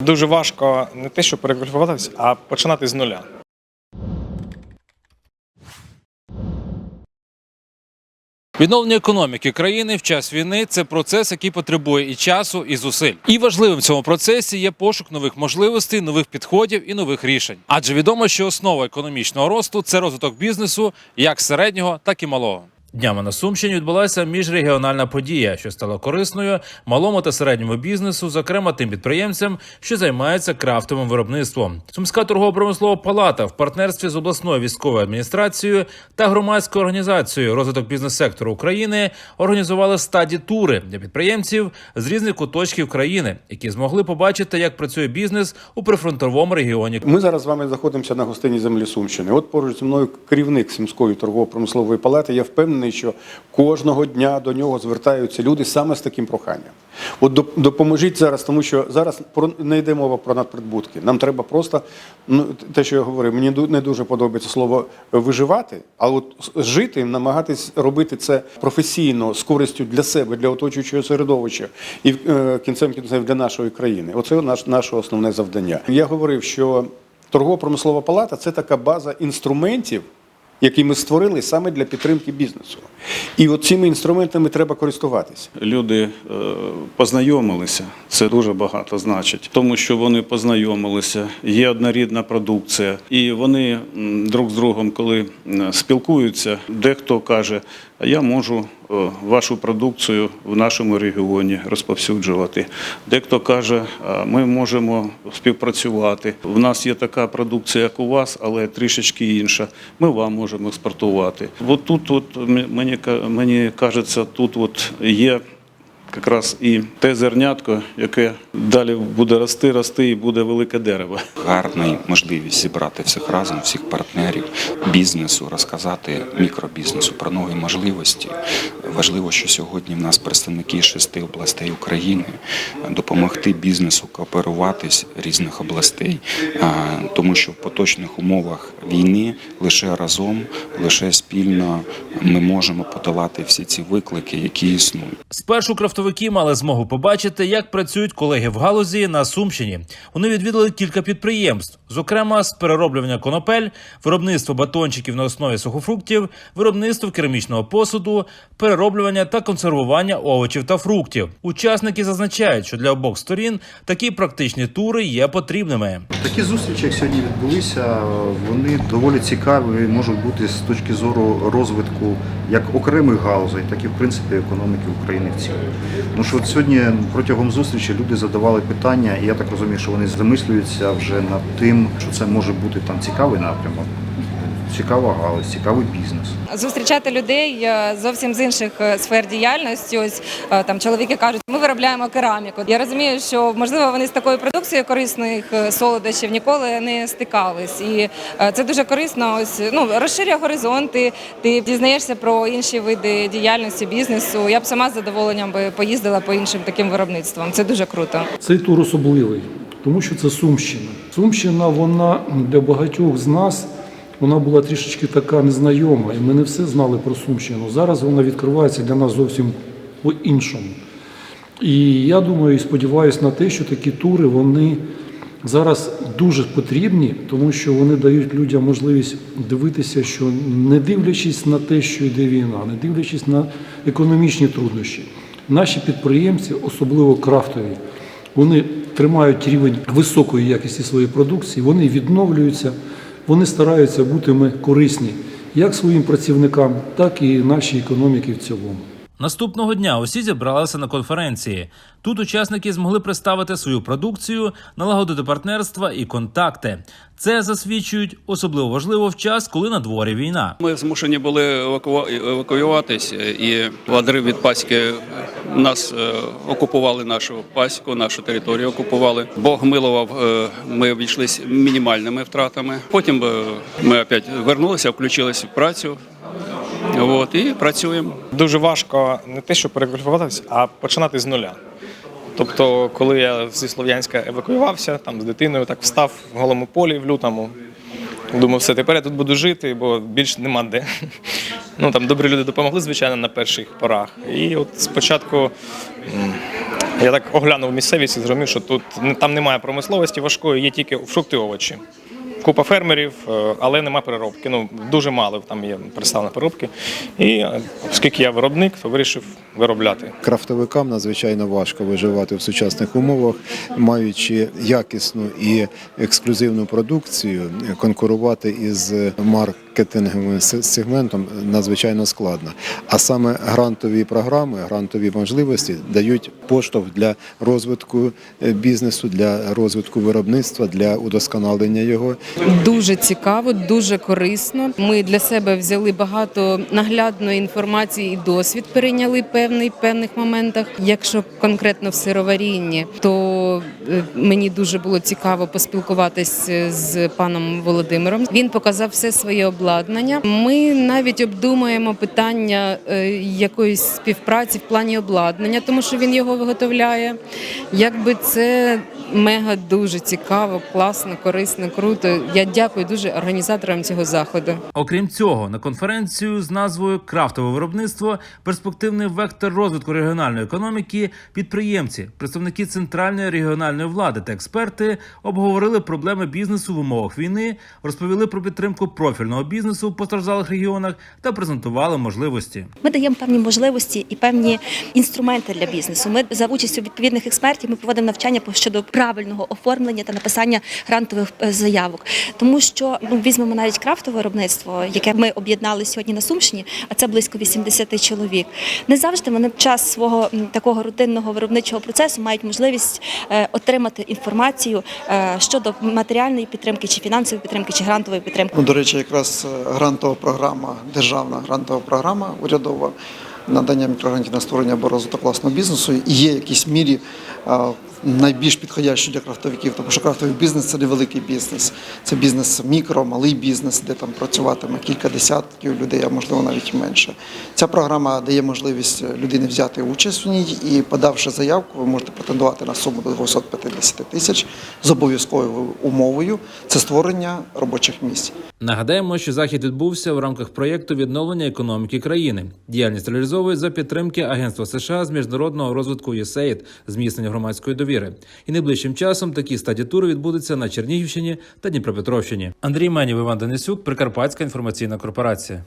Дуже важко не те, що перекваліфікуватися, а починати з нуля. Відновлення економіки країни в час війни це процес, який потребує і часу, і зусиль. І важливим в цьому процесі є пошук нових можливостей, нових підходів і нових рішень. Адже відомо, що основа економічного росту це розвиток бізнесу, як середнього, так і малого. Днями на Сумщині відбулася міжрегіональна подія, що стала корисною малому та середньому бізнесу, зокрема тим підприємцям, що займаються крафтовим виробництвом. Сумська торгово-промислова палата в партнерстві з обласною військовою адміністрацією та громадською організацією розвиток бізнес-сектору України організували стаді тури для підприємців з різних куточків країни, які змогли побачити, як працює бізнес у прифронтовому регіоні. Ми зараз з вами знаходимося на гостині землі Сумщини. От поруч зі мною керівник Сумської торгово-промислової палати. Я впевнений, що кожного дня до нього звертаються люди саме з таким проханням. От доп- допоможіть зараз, тому що зараз не йде мова про надприбутки. Нам треба просто ну те, що я говорив, мені не дуже подобається слово виживати, а от жити, намагатись робити це професійно з користю для себе, для оточуючого середовища і е, кінцем кінцем для нашої країни. Оце наш наше основне завдання. Я говорив, що торгово-промислова палата це така база інструментів. Які ми створили саме для підтримки бізнесу, і от цими інструментами треба користуватися. Люди е, познайомилися, це дуже багато значить, тому що вони познайомилися, є однорідна продукція, і вони друг з другом, коли спілкуються, дехто каже, а я можу е, вашу продукцію в нашому регіоні розповсюджувати. Дехто каже, ми можемо співпрацювати. У нас є така продукція, як у вас, але трішечки інша. Ми вам можемо експортувати. От тут, от мені мені кажеться, тут от є якраз і те зернятко, яке далі буде рости, рости і буде велике дерево. гарна можливість зібрати всіх разом, всіх партнерів бізнесу, розказати мікробізнесу про нові можливості. Важливо, що сьогодні в нас представники шести областей України допомогти бізнесу кооперуватись різних областей, тому що в поточних умовах війни лише разом, лише спільно ми можемо подолати всі ці виклики, які існують. Спершу крафтовики мали змогу побачити, як працюють колеги в галузі на Сумщині. Вони відвідали кілька підприємств, зокрема з перероблювання конопель, виробництво батончиків на основі сухофруктів, виробництво керамічного посуду, перероблювання та консервування овочів та фруктів. Учасники зазначають, що для обох сторін такі практичні тури є потрібними. Такі зустрічі, як сьогодні відбулися, вони доволі цікаві можуть бути з точки зору розвитку як окремих галузей, так і в принципі економіки України в цілому. Тому що от сьогодні протягом зустрічі люди задавали питання, і я так розумію, що вони замислюються вже над тим, що це може бути там цікавий напрямок, цікава галузь, цікавий бізнес. зустрічати людей е, зовсім з інших е, сфер діяльності. Ось е, там чоловіки кажуть, ми виробляємо кераміку. Я розумію, що можливо вони з такою продукцією корисних солодощів ніколи не стикались, і це дуже корисно. Ось ну розширює горизонти. Ти дізнаєшся про інші види діяльності бізнесу. Я б сама з задоволенням би поїздила по іншим таким виробництвам. Це дуже круто. Цей тур особливий, тому що це Сумщина. Сумщина, вона для багатьох з нас вона була трішечки така незнайома, і ми не все знали про Сумщину. Зараз вона відкривається для нас зовсім по-іншому. І я думаю і сподіваюся на те, що такі тури вони зараз дуже потрібні, тому що вони дають людям можливість дивитися, що не дивлячись на те, що йде війна, не дивлячись на економічні труднощі, наші підприємці, особливо крафтові, вони тримають рівень високої якості своєї продукції, вони відновлюються, вони стараються бути ми корисні як своїм працівникам, так і нашій економіці в цілому. Наступного дня усі зібралися на конференції. Тут учасники змогли представити свою продукцію, налагодити партнерства і контакти. Це засвідчують особливо важливо в час, коли на дворі війна. Ми змушені були еваку- евакуюватись, і в адрив від пасіки нас е, окупували нашу пасіку, нашу територію окупували. Бог милував, е, ми обійшлись мінімальними втратами. Потім е, ми опять вернулися, включилися в працю. От, і працюємо. Дуже важко не те, що перекваліфікуватися, а починати з нуля. Тобто, коли я зі Слов'янська евакуювався, там з дитиною так встав в голому полі в лютому. Думав, все, тепер я тут буду жити, бо більш нема де. Ну там добрі люди допомогли, звичайно, на перших порах. І от спочатку Я так оглянув місцевість і зрозумів, що тут там немає промисловості важкої, є тільки фрукти овочі. Купа фермерів, е, але нема переробки. Ну, дуже мало там є представлені переробки. І е, оскільки я виробник, то вирішив виробляти. Крафтовикам надзвичайно важко виживати в сучасних умовах, маючи якісну і ексклюзивну продукцію, конкурувати із маркетинговим сегментом надзвичайно складно. А саме грантові програми, грантові можливості дають поштовх для розвитку е, бізнесу, для розвитку виробництва, для удосконалення його. Дуже цікаво, дуже корисно. Ми для себе взяли багато наглядної інформації і досвід перейняли певний певних моментах. Якщо конкретно в сироварінні, то е, мені дуже було цікаво поспілкуватися з паном Володимиром. Він показав все своє обладнання. Ми навіть обдумуємо питання е, якоїсь співпраці в плані обладнання, тому що він його виготовляє. Якби це мега дуже цікаво, класно, корисно, круто. Я дякую дуже організаторам цього заходу. Окрім цього, на конференцію з назвою Крафтове виробництво перспективний вектор розвитку регіональної економіки. Підприємці, представники центральної регіональної влади та експерти обговорили проблеми бізнесу в умовах війни, розповіли про підтримку профільного бізнесу в постраждалих регіонах та презентували можливості. Ми даємо певні можливості і певні інструменти для бізнесу. Ми за участю відповідних експертів ми проводимо навчання по- щодо правильного оформлення та написання грантових е, заявок. Тому що ну візьмемо навіть крафтове виробництво, яке ми об'єднали сьогодні на Сумщині, а це близько 80 чоловік. Не завжди вони під час свого такого рутинного виробничого процесу мають можливість е, отримати інформацію е, щодо матеріальної підтримки, чи фінансової підтримки, чи грантової підтримки. Ну, до речі, якраз грантова програма, державна грантова програма урядова надання мікрогрантів на створення або розвиток власного бізнесу і є в якійсь мірі найбільш підходящою для крафтовиків, тому що крафтовий бізнес це не великий бізнес. Це бізнес мікро, малий бізнес, де там працюватиме кілька десятків людей, а можливо навіть менше. Ця програма дає можливість людині взяти участь в ній і, подавши заявку, ви можете претендувати на суму до 250 тисяч з обов'язковою умовою це створення робочих місць. Нагадаємо, що захід відбувся в рамках проєкту відновлення економіки країни. Діяльність реалізовує за підтримки Агентства США з міжнародного розвитку USAID, зміцнення громадської довіри. І найближчим часом такі стадіатури відбудуться на Чернігівщині та Дніпропетровщині. Андрій Менів, Іван Денисюк, Прикарпатська інформаційна корпорація.